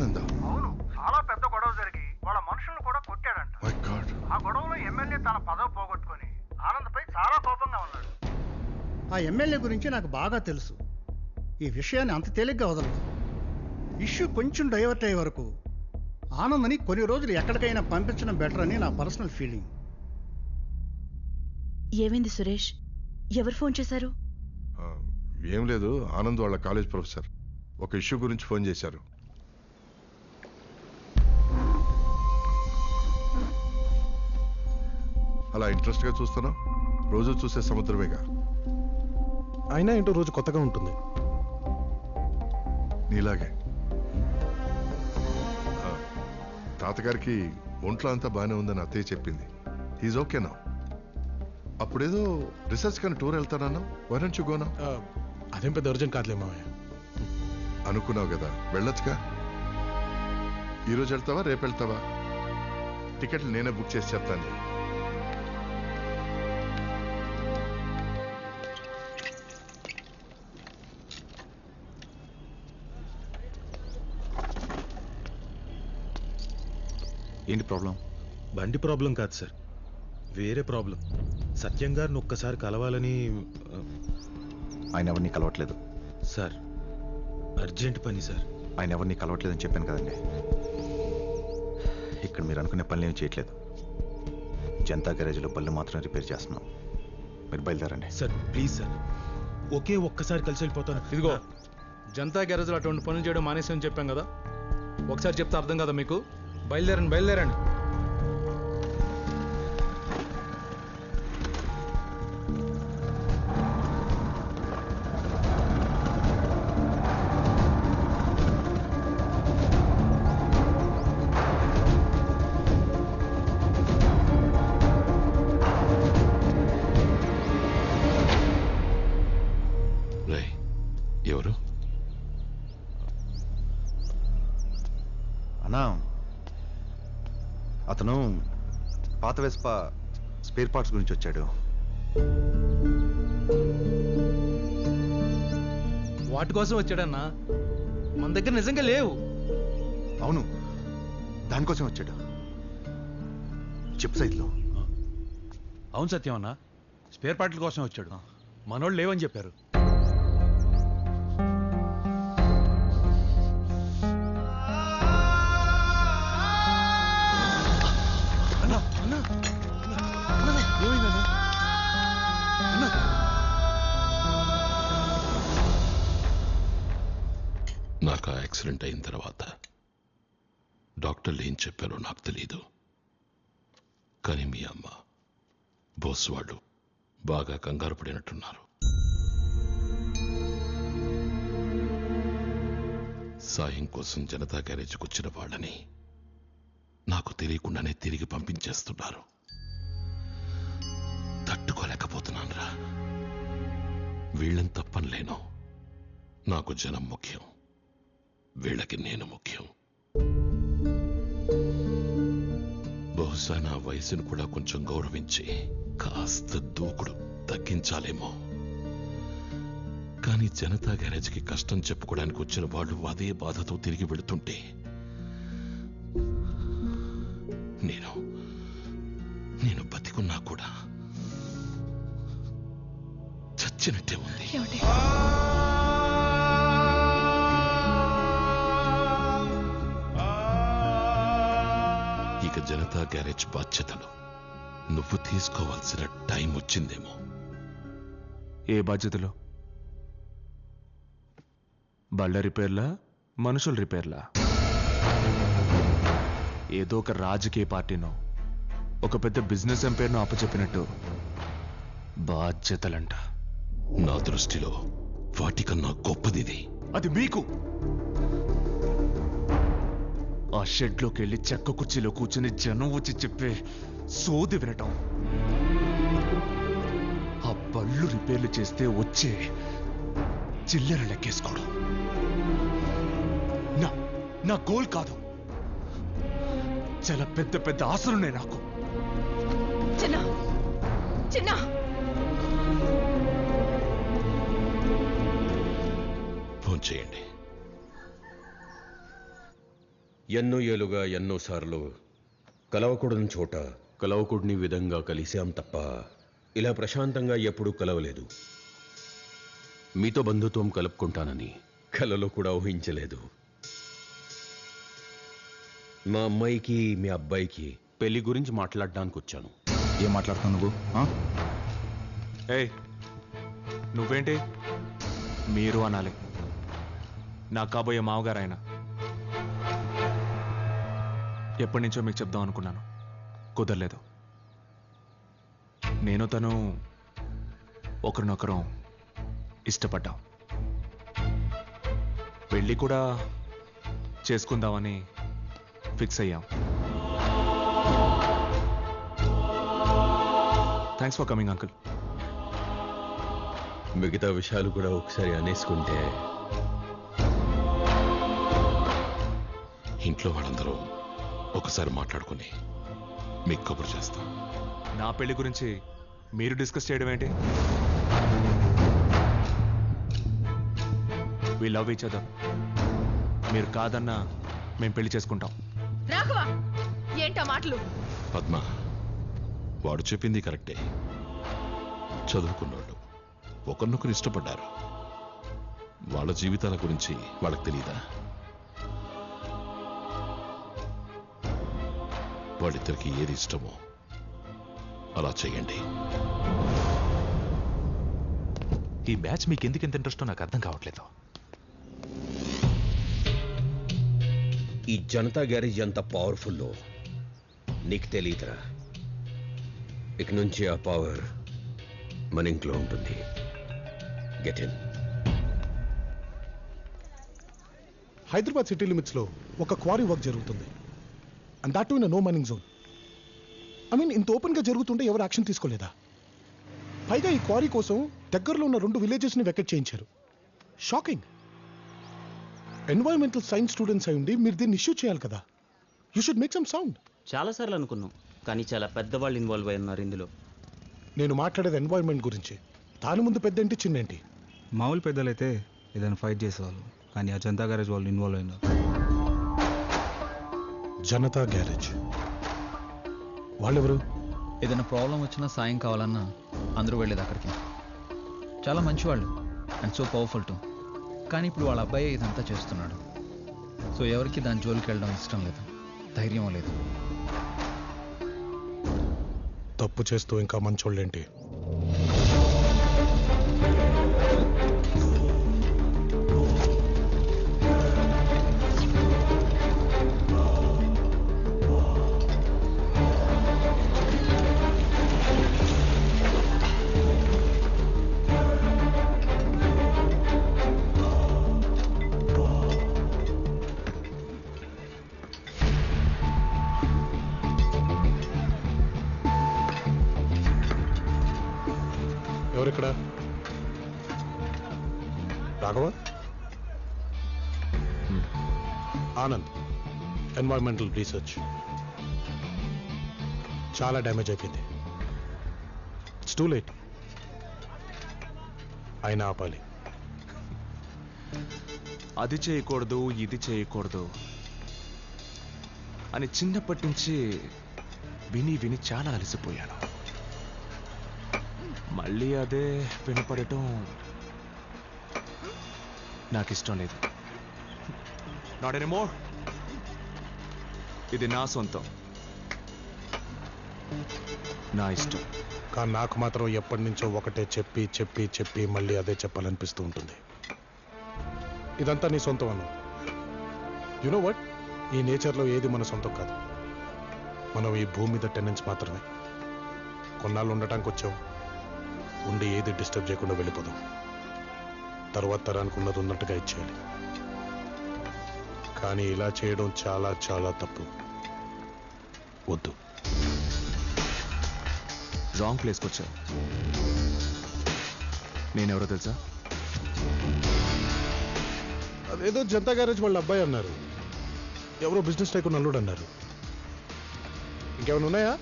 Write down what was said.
ఆనంద అవును చాలా పెద్ద గొడవ జరిగి వాళ్ళ మనుషులను కూడా కొట్టాడంట. మై గాడ్ ఆ గొడవలో ఎమ్మెల్యే తన పదవి పోగొట్టుకొని ఆనంద్పై చాలా కోపంగా ఉన్నాడు. ఆ ఎమ్మెల్యే గురించి నాకు బాగా తెలుసు. ఈ విషయాన్ని అంత తేలిగ్గా వదలదు. ఇష్యూ కొంచెం డైవర్ట్ అయ్యే వరకు ఆనందని కొన్ని రోజులు ఎక్కడికైనా పంపించడం బెటర్ అని నా పర్సనల్ ఫీలింగ్. ఏమైంది సురేష్? ఎవరు ఫోన్ చేశారు? ఆ, ఏం లేదు ఆనంద్ వాళ్ళ కాలేజ్ ప్రొఫెసర్. ఒక ఇష్యూ గురించి ఫోన్ చేశారు. అలా ఇంట్రెస్ట్గా చూస్తున్నావు రోజు చూసే సముద్రమేగా? అయినా ఏంటో రోజు కొత్తగా ఉంటుంది. నీలాగే. తాతగారికి ఒంట్లో అంతా బాగానే ఉందని అత్తయ్య చెప్పింది. ఈజ్ ఓకే నా అప్పుడేదో రీసెర్చ్ కానీ టూర్ వెళ్తానన్నా? వరంచు గోనా ఆ, అదేం పెద్ద అర్జెంట్ కాదులే మావయ్య. అనుకున్నావు కదా వెళ్ళొచ్చుగా? ఈరోజు వెళ్తావా రేపు వెళ్తావా? టికెట్లు నేనే బుక్ చేసి చెప్తాను. ఏంటి ప్రాబ్లం? బండి ప్రాబ్లం కాదు సార్. వేరే ప్రాబ్లం. సత్యం గారిని ఒక్కసారి కలవాలని ఆయన ఎవరిని కలవట్లేదు. సార్ అర్జెంట్ పని సార్. ఆయన ఎవరిని కలవట్లేదని చెప్పాను కదండి. ఇక్కడ మీరు అనుకునే పనులు ఏం చేయట్లేదు. జనతా గ్యారేజ్లో బళ్ళు మాత్రం రిపేర్ చేస్తున్నాం. మీరు బయలుదేరండి. Sir please sir. ఒకే ఒక్కసారి కలిసి వెళ్ళిపోతాను. ఇదిగో జనతా గ్యారేజ్లో అటువంటి పనులు చేయడం మానేసని చెప్పాం కదా. ఒకసారి చెప్తే అర్థం కదా మీకు? బయలుదేరండి బయలుదేరండి. ఎవరు? అన్నా అతను పాత వెస్పా స్పేర్ పార్ట్స్ గురించి వచ్చాడు. వాటి కోసం వచ్చాడన్నా? మన దగ్గర నిజంగా లేవు. అవును దానికోసం వచ్చాడు. చెప్పు సైట్లో అవును సత్యం అన్న స్పేర్ పార్ట్ల కోసం వచ్చాడు. మనోళ్ళు లేవని చెప్పారు. యాక్సిడెంట్ అయిన తర్వాత డాక్టర్లు ఏం చెప్పారో నాకు తెలియదు కానీ మీ అమ్మ బోస్ వాళ్ళు బాగా కంగారు పడినట్టున్నారు. సాయం కోసం జనతా గ్యారేజ్కి వచ్చిన వాళ్ళని నాకు తెలియకుండానే తిరిగి పంపించేస్తున్నారు. తట్టుకోలేకపోతున్నాను రా వీళ్ళని తప్పనలేను. నాకు జనం ముఖ్యం. వీళ్ళకి నేను ముఖ్యం. బహుశా నా వయసును కూడా కొంచెం గౌరవించి కాస్త దూకుడు తగ్గించాలేమో. కానీ జనతా గ్యారేజ్కి కష్టం చెప్పుకోవడానికి వచ్చిన వాళ్ళు అదే బాధతో తిరిగి వెళుతుంటే నేను నేను బతికున్నా కూడా చచ్చినట్టే ఉంది. ఇక జనతా గ్యారేజ్ బాధ్యతలు. నువ్వు తీసుకోవాల్సిన టైం వచ్చిందేమో. ఏ బాధ్యతలో? బళ్ళ రిపేర్లా మనుషుల రిపేర్లా? ఏదో ఒక రాజకీయ పార్టీనో ఒక పెద్ద బిజినెస్ ఎంపైర్నో అప్పచెప్పినట్టు. బాధ్యతలంట. నా దృష్టిలో వాటికన్నా గొప్పదిది. అది మీకు! ఆ షెడ్లోకి వెళ్ళి చెక్క కుర్చీలో కూర్చుని జనం వచ్చి చెప్పే సోది వినటం. ఆ బళ్ళు రిపేర్లు చేస్తే వచ్చే చిల్లర లెక్కేసుకోవడం. నా నా గోల్ కాదు. చాలా పెద్ద పెద్ద ఆశలున్నాయి నాకు. చిన్న చిన్న. ఫోన్ చేయండి. ఎన్నో ఏలుగా ఎన్నోసార్లు కలవకూడని చోట కలవకూడని విధంగా కలిశాం తప్ప ఇలా ప్రశాంతంగా ఎప్పుడూ కలవలేదు. మీతో బంధుత్వం కలుపుకుంటానని కలలో కూడా ఊహించలేదు. మా అమ్మాయికి మీ అబ్బాయికి పెళ్ళి గురించి మాట్లాడడానికి వచ్చాను. ఏం మాట్లాడుతున్నావు నువ్వు? ఆ? ఏయ్ నువ్వేంటి? మీరు అనాలి. నా కాబోయే మావగారు ఆయన. ఎప్పటి నుంచో మీకు చెప్దాం అనుకున్నాను. కుదరలేదు. నేను తను ఒకరినొకరం ఇష్టపడ్డాం. పెళ్ళి కూడా చేసుకుందామని ఫిక్స్ అయ్యాం. థ్యాంక్స్ ఫర్ కమింగ్ అంకుల్ మిగతా విషయాలు కూడా ఒకసారి అనేసుకుంటే ఇంట్లో వాళ్ళందరూ ఒకసారి మాట్లాడుకుని మీకు కబురు చేస్తాం. నా పెళ్ళి గురించి మీరు డిస్కస్ చేయడం ఏంటి? వి లవ్ ఈచ్ అదర్ మీరు కాదన్నా మేము పెళ్ళి చేసుకుంటాం. రాఘవా ఏంటా మాటలు? పద్మ వాడు చెప్పింది కరెక్టే. చదువుకున్నోళ్ళు ఒకరినొకరు ఇష్టపడ్డారు. వాళ్ళ జీవితాల గురించి వాళ్ళకి తెలియదా వాళ్ళిద్దరికి ఏది ఇష్టమో అలా చేయండి ఈ మ్యాచ్ మీకు ఎందుకు ఎంత ఇంట్రెస్టో నాకు అర్థం కావట్లేదు. ఈ జనతా గ్యారేజ్ ఎంత పవర్ఫుల్లో? నీకు తెలియదురా. ఇక నుంచి ఆ పవర్ మన ఇంట్లో ఉంటుంది. గెట్ ఇన్ హైదరాబాద్ సిటీ లిమిట్స్లో ఒక క్వారీ వర్క్ జరుగుతుంది. And that in no mining zone I mean ఇంత ఓపెన్గా జరుగుతుంటే ఎవరు యాక్షన్ తీసుకోలేదా? పైగా ఈ క్వారీ కోసం దగ్గరలో ఉన్న రెండు విలేజెస్ని వెకెట్ చేయించారు. షాకింగ్ ఎన్వైరన్మెంటల్ సైన్స్ స్టూడెంట్స్ అయి ఉండి మీరు దీన్ని ఇష్యూ చేయాలి కదా? You should make some sound చాలాసార్లు అనుకున్నాం కానీ చాలా పెద్దవాళ్ళు ఇన్వాల్వ్ అయి ఉన్నారు ఇందులో. నేను మాట్లాడేది ఎన్వైరన్మెంట్ గురించి. దాని ముందు పెద్ద ఏంటి చిన్న ఏంటి మామూలు పెద్దలైతే ఏదైనా ఫైట్ చేసేవాళ్ళు కానీ ఆ జనతా గ్యారేజ్ వాళ్ళు ఇన్వాల్వ్ అయినారు. జనతా గ్యారేజ్. వాళ్ళెవరు? ఏదైనా ప్రాబ్లం వచ్చినా సాయం కావాలన్నా అందరూ వెళ్ళేది అక్కడికి. చాలా మంచివాళ్ళు అండ్ సో పవర్ఫుల్ టు. కానీ ఇప్పుడు వాళ్ళ అబ్బాయి ఇదంతా చేస్తున్నాడు. సో ఎవరికి దాని జోలికి వెళ్ళడం ఇష్టం లేదు. ధైర్యం లేదు. తప్పు చేస్తూ ఇంకా మంచోళ్ళేంటి? ఎవరిక్కడ? రాఘవ? ఆనంద్ ఎన్వైరన్మెంటల్ రీసెర్చ్ చాలా డ్యామేజ్ అయిపోయింది. ఇట్స్ టూ లేట్ అయినా ఆపాలి. అది చేయకూడదు ఇది చేయకూడదు అని చిన్నప్పటి నుంచి విని విని చాలా అలసిపోయాను. మళ్ళీ అదే వినపడటం నాకు ఇష్టం లేదు నాట్ ఇది నా సొంతం. నా ఇష్టం. కానీ నాకు మాత్రం ఎప్పటి నుంచో ఒకటే చెప్పి చెప్పి చెప్పి మళ్ళీ అదే చెప్పాలనిపిస్తూ ఉంటుంది. ఇదంతా నీ సొంతం అన్న యునో వట్ ఈ నేచర్లో ఏది మన సొంతం కాదు. మనం ఈ భూమి మీద టెనెన్స్ మాత్రమే. కొన్నాళ్ళు ఉండటానికి వచ్చాం ఉండి ఏది డిస్టర్బ్ చేయకుండా వెళ్ళిపోదాం. తర్వాత తరానికి ఉన్నది ఉన్నట్టుగా ఇచ్చేయాలి. కానీ ఇలా చేయడం చాలా చాలా తప్పు. వద్దు. రాంగ్ ప్లేస్కి వచ్చా నేనెవరో తెలుసా? అదేదో జనతా గ్యారేజ్ వాళ్ళ అబ్బాయి అన్నారు. ఎవరో బిజినెస్ టైకు నల్లుడు అన్నారు. ఇంకేమైనా ఉన్నాయా?